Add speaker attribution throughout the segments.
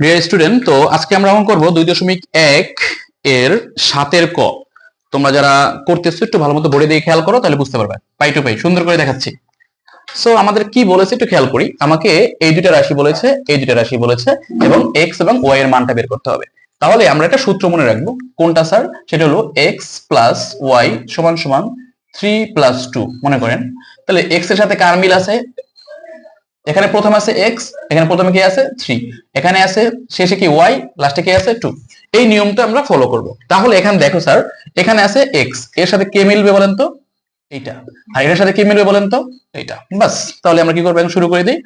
Speaker 1: Dear student তো আজকে আমরা অঙ্কন করব, দুই দশমিক এক এর সাতের ক। তোমরা যারা করতেছো, একটু ভালো মতো বোর্ডে দিয়ে খেয়াল করো, তাহলে বুঝতে পারবে। পাই টু পাই, সুন্দর করে দেখাচ্ছি। সো আমাদের কি বলেছে একটু খেয়াল করি। আমাকে এই দুইটা রাশি বলেছে, এই দুইটা রাশি বলেছে, এবং এক্স এবং ওয়াই এর মানটা বের করতে হবে। তাহলে আমরা একটা সূত্র মনে রাখব। কোনটা, স্যার? সেটা হলো এক্স প্লাস ওয়াই সমান সমান থ্রি প্লাস টু মনে করেন। তাহলে এক্সের সাথে কার মিল আছে? এখানে প্রথম আছে এক্স এখানে প্রথমে কি আছে? থ্রি এখানে আছে, শেষে কি ওয়াই লাস্টে কি আছে? টু এই নিয়মটা আমরা ফলো করব। তাহলে এখানে দেখো, স্যার, এখানে আছে এক্সের সাথে কে মিলবে বলেন তো? এইটা। আর এটার সাথে কে মিলবে বলেন তো? এইটা। বাস তাহলে আমরা কি করব? এখন শুরু করে দিই।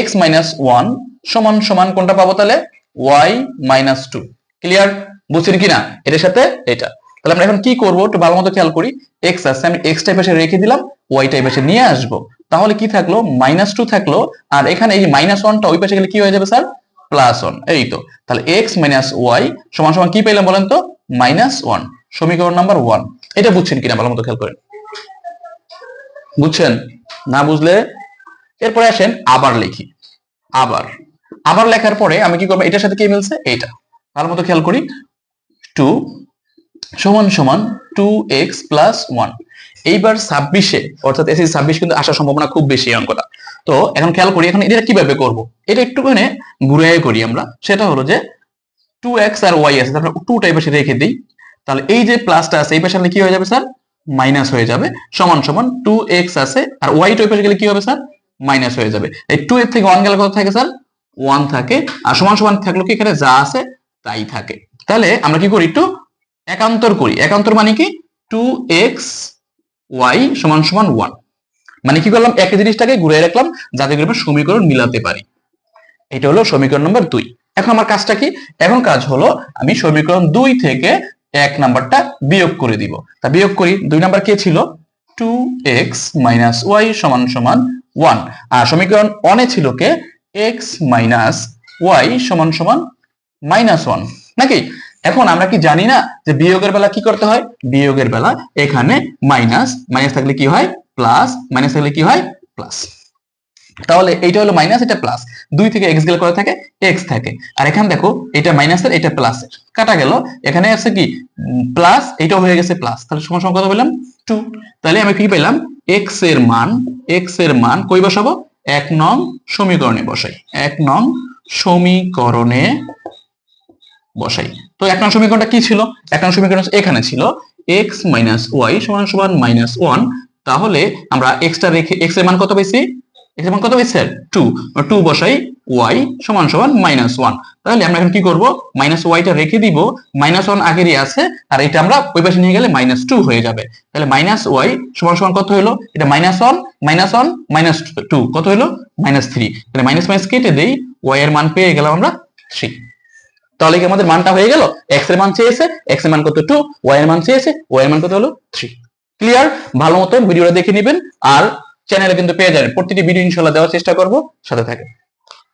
Speaker 1: এক্স মাইনাস ওয়ান সমান সমান কোনটা পাবো তাহলে? ওয়াই মাইনাস টু ক্লিয়ার বুঝছেন কিনা? এটার সাথে এটা তাহলে আমরা এখন কি করব? একটু ভালো মতো খেয়াল করি। এক্স আছে, আমি এক্স এসে রেখে দিলাম ওয়াই এসে নিয়ে আসব। তাহলে কি থাকল? মাইনাস টু থাকল। আর এখানে এই মাইনাস ওয়ানটা ওই পাশে গেলে কি হয়ে যাবে, স্যার? প্লাস ওয়ান এই তো। তাহলে এক্স মাইনাস ওয়াই সমান সমান কি পেলাম বলেন তো? মাইনাস ওয়ান সমীকরণ নাম্বার ওয়ান এটা বুঝছেন কিনা? ভালো মতো খেয়াল করেন। বুঝছেন? না বুঝলে? এরপরে আসেন আবার লিখি। আবার। আবার লেখার পরে আমি কি করব? এটার সাথে কি মিলছে? এইটা। ভালো মতো খেয়াল করি। টু সমান সমান টু এক্স প্লাস ওয়ান এইবার ছাব্বিশে, অর্থাৎ এসি ছাব্বিশ কিন্তু আসার সম্ভাবনা খুব বেশি অঙ্কটা। তো এখন খেয়াল করি, এখন এটা কীভাবে করব? এটা একটুখানি ঘুরে করি আমরা। সেটা হলো যে টু এক্স আর ওয়াই আছে, তাহলে টু টাইপ এসে রেখে দিই। তাহলে এই যে প্লাসটা আছে, এই পাশে কি হয়ে যাবে, স্যার? মাইনাস হয়ে যাবে। সমান সমান টু এক্স আছে, আর ওয়াই টাইপ এসে গেলে কি হবে, স্যার? মাইনাস হয়ে যাবে। এই টু এর থেকে ওয়ান গেলে কত থাকে, স্যার? ওয়ান থাকে। আর সমান সমান থাকল কি, এখানে যা আছে, তাই থাকে। তাহলে আমরা কি করি, একটু একান্তর করি। একান্তর মানে কি? টু এক্স ওয়াই সমান সমান ওয়ান মানে কি করলাম? একই জিনিসটাকে ঘুরে রাখলাম যাতে করে আমরা সমীকরণ মিলাতে পারি। এটা হলো সমীকরণ নম্বর দুই। এখন আমার কাজটা কি? এখন কাজ হলো আমি সমীকরণ দুই থেকে এক নাম্বারটা বিয়োগ করে দিব। তা বিয়োগ করি, দুই নাম্বার কে ছিল? টু এক্স মাইনাস ওয়াই সমান সমান ওয়ান আর সমীকরণ অনে ছিল কে? এক্স মাইনাস ওয়াই সমান সমান মাইনাস ওয়ান নাকি? এখন আমরা কি জানি না যে বিয়োগের বেলা কি করতে হয়? বিয়োগের বেলা এখানে মাইনাস মাইনাস থাকলে কি হয়? প্লাস মাইনাস থাকলে কি হয়? প্লাস তাহলে এইটা হলো মাইনাস এটা প্লাস দুই থেকে এক্স গেলে করে থাকে? এক্স থাকে। আর এখানে দেখো, এটা মাইনাসের এটা প্লাসের কাটা গেল। এখানে আছে কি? প্লাস এটাও হয়ে গেছে প্লাস তাহলে সমান সমান কত পেলাম? টু তাহলে আমি কি পেলাম? এক্সের মান এক্সের মান কই বসাবো? এক নং সমীকরণে বসাই। এক নং সমীকরণে বসাই। তো এক নং সমীকরণটা কি ছিল? এক নং সমীকরণ এখানে ছিল। এক্স মাইনাস ওয়াই সমান সমান মাইনাস ওয়ান তাহলে আমরা এক্সটা রেখে এক্সের মান কত পেয়েছি? এক্সের মান কত পেয়েছি টু টু বসাই ওয়াই সমান সমান মাইনাস ওয়ান তাহলে আমরা এখন কি করব? মাইনাস ওয়াইটা রেখে দিব। মাইনাস ওয়ান আগেরই আছে, আর এটা আমরা ওই পাশে নিয়ে গেলে মাইনাস টু হয়ে যাবে। তাহলে মাইনাস ওয়াই সমান সমান কত হলো? এটা minus one minus one minus two কত হলো? মাইনাস থ্রি তাহলে মাইনাস মাইনাস কেটে দেই ওয়াই এর মান পেয়ে গেলাম আমরা থ্রি তাহলে কি আমাদের মানটা হয়ে গেল? এক্সের মান চেয়েছে এক্সের মান কত? টু ওয়াই এর মান চেয়েছে ওয়াই এর মান কত হলো? থ্রি ক্লিয়ার ভালো মতো ভিডিওটা দেখে নেবেন, আর চ্যানেলে কিন্তু পেয়ে যাবেন। প্রতিটি ভিডিও ইনশাল্লাহ দেওয়ার চেষ্টা করব। সাথে থাকে